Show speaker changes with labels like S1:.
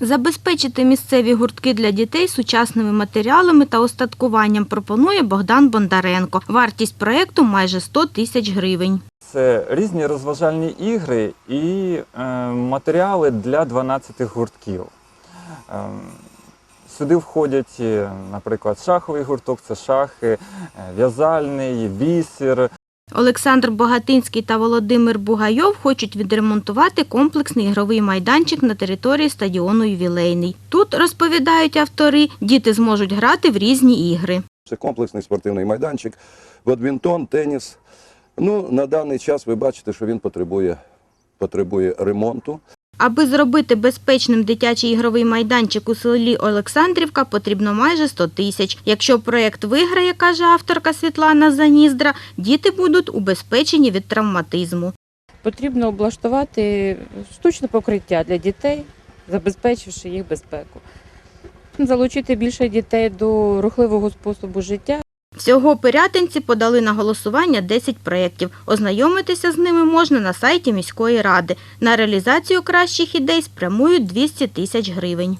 S1: Забезпечити місцеві гуртки для дітей сучасними матеріалами та остаткуванням пропонує Богдан Бондаренко. Вартість проєкту майже 100 тисяч гривень.
S2: Це різні розважальні ігри і е, матеріали для 12 гуртків. Е, сюди входять, е, наприклад, шаховий гурток, це шахи, в'язальний, бісер,
S1: Олександр Богатинський та Володимир Бугайов хочуть відремонтувати комплексний ігровий майданчик на території стадіону Ювілейний. Тут, розповідають автори, діти зможуть грати в різні ігри.
S3: Це комплексний спортивний майданчик, бадмінтон, теніс. Ну, на даний час ви бачите, що він потребує, потребує ремонту.
S1: Аби зробити безпечним дитячий ігровий майданчик у селі Олександрівка, потрібно майже 100 тисяч. Якщо проєкт виграє, каже авторка Світлана Заніздра, діти будуть убезпечені від травматизму.
S4: Потрібно облаштувати штучне покриття для дітей, забезпечивши їх безпеку. Залучити більше дітей до рухливого способу життя.
S1: Всього пирятинці подали на голосування 10 проєктів. Ознайомитися з ними можна на сайті міської ради. На реалізацію кращих ідей спрямують 200 тисяч гривень.